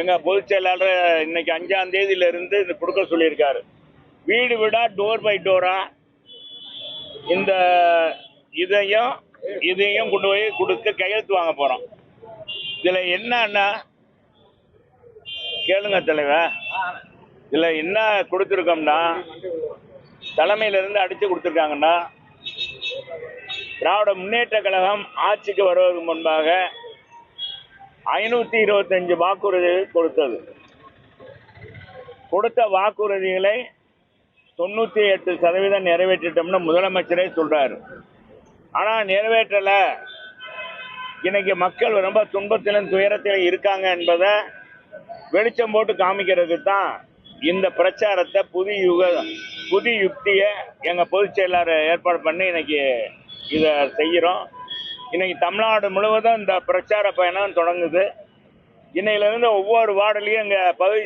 எங்க பொதுச் செயலாளர் இன்னைக்கு அஞ்சாம் தேதியில இருந்து இது கொடுக்க சொல்லியிருக்காரு. வீடு வீடா டோர் பை டோரா இந்த இதையும் இதையும் கொண்டு போய் கொடுத்து கையெழுத்து வாங்க போறோம். இதுல என்னன்னா கேளுங்க தலைவர் இதுல என்ன கொடுத்துருக்கோம்னா தலைமையில இருந்து அடிச்சு கொடுத்துருக்காங்கன்னா திராவிட முன்னேற்ற கழகம் ஆட்சிக்கு வருவதற்கு முன்பாக ஐநூத்தி இருபத்தஞ்சு வாக்குறுதி கொடுத்தது. கொடுத்த வாக்குறுதிகளை தொண்ணூத்தி எட்டு சதவீதம் நிறைவேற்றிட்டோம்னு முதலமைச்சரே சொல்றாரு. ஆனா நிறைவேற்றல. இன்னைக்கு மக்கள் ரொம்ப துன்பத்திலும் துயரத்திலும் இருக்காங்க என்பதை வெளிச்சம் போட்டு காமிக்கிறதுக்கு தான் இந்த பிரச்சாரத்தை புது யுக புது யுக்தியை எங்கள் பொதுச் செயலாளர் ஏற்பாடு பண்ணி இன்னைக்கு இதை செய்கிறோம். இன்னைக்கு தமிழ்நாடு முழுவதும் இந்த பிரச்சார பயணம் தொடங்குது. இன்னையிலிருந்து ஒவ்வொரு வார்டுலையும் எங்கள் பகுதி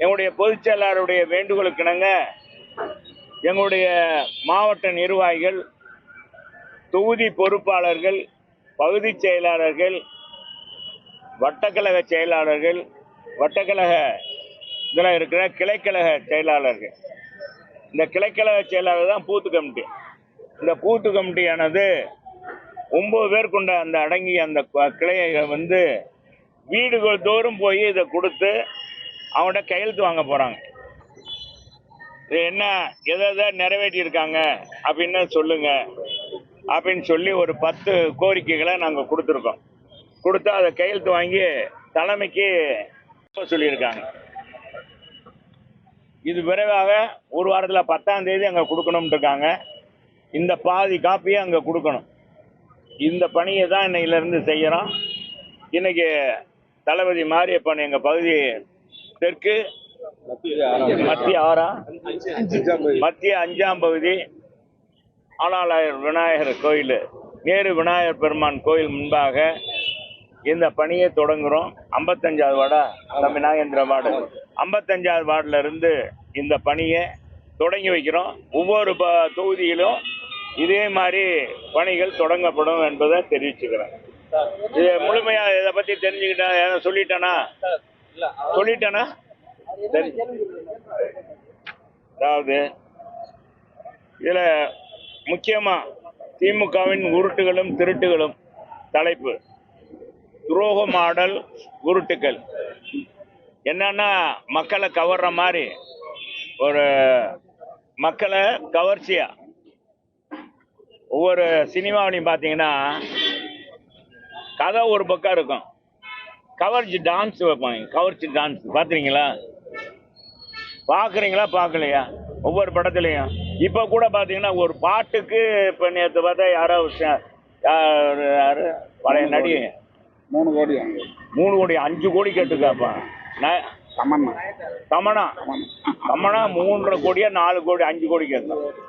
எங்களுடைய பொதுச் செயலாளருடைய வேண்டுகோளுக்கிணங்க எங்களுடைய மாவட்ட நிர்வாகிகள் தொகுதி பொறுப்பாளர்கள் பகுதி செயலாளர்கள் வட்டக்கழக செயலாளர்கள் வட்டக்கழக இதில் இருக்கிற கிளைக்கழக செயலாளர்கள். இந்த கிளைக்கழக செயலாளர் தான் பூத்து கமிட்டி. இந்த பூத்து கமிட்டியானது ஒன்பது பேர் கொண்ட அந்த அடங்கிய அந்த க- கிளையை வந்து வீடுகள் தோறும் போய் இதை கொடுத்து அவன்கிட்ட கையெழுத்து வாங்க போகிறாங்க இது என்ன எதை எதை நிறைவேற்றியிருக்காங்க அப்படின்னு சொல்லுங்க. அப்படின்னு சொல்லி ஒரு பத்து கோரிக்கைகளை நாங்கள் கொடுத்துருக்கோம். கொடுத்தா அதை கையெழுத்து வாங்கி தலைமைக்கு சொல்லியிருக்காங்க. இது விரைவாக ஒரு வாரத்தில் பத்தாம் தேதி அங்கே கொடுக்கணும்னு இருக்காங்க. இந்த பாதி காப்பியை அங்கே கொடுக்கணும். இந்த பணியை தான் இன்னையிலேருந்து செய்கிறோம் இன்னைக்கு தளபதி மாரியப்பன் எங்கள் பகுதி தெற்கு மத்திய ஆறா மத்திய அஞ்சாம் பகுதி ஆளாளர் விநாயகர் கோயில் நேரு விநாயகர் பெருமான் கோயில் முன்பாக இந்த பணியை தொடங்குகிறோம் ஐம்பத்தஞ்சாவது வார்டா தம்பி நாகேந்திர வார்டு. ஐம்பத்தஞ்சாவது வார்டில் இருந்து இந்த பணியை தொடங்கி வைக்கிறோம். ஒவ்வொரு ப- தொகுதியிலும் இதே மாதிரி பணிகள் தொடங்கப்படும் என்பதை தெரிவிச்சுக்கிறேன். இது முழுமையா இதை பத்தி தெரிஞ்சுக்கிட்டா ஏதாவது சொல்லிட்டேனா? சொல்லிட்டேனா? அதாவது இதுல முக்கியமா திமுகவின் உருட்டுகளும் திருட்டுகளும் தலைப்பு. துரோக மாடல் உருட்டுக்கள். என்னன்னா மக்களை கவர்ற மாதிரி. ஒரு மக்களை கவர்ச்சியா ஒவ்வொரு சினிமாவிலையும் பார்த்தீங்கன்னா கதை ஒரு பக்கம் இருக்கும். கவர்ச்சி டான்ஸ் வைப்பாங்க. கவர்ச்சி டான்ஸ் பார்த்துறீங்களா பார்க்குறீங்களா? பார்க்கலையா? ஒவ்வொரு படத்துலையும். இப்போ கூட பார்த்தீங்கன்னா ஒரு பாட்டுக்கு இப்போ நேற்று பார்த்தா யாரோ யாரு யாரு? பழைய நடிகை. மூணு கோடி. மூணு கோடி அஞ்சு கோடி கேட்டுக்காப்பா நான் தமன்னா. தமனா தமனா மூன்றரை கோடியா நாலு கோடி அஞ்சு கோடி கேட்கும்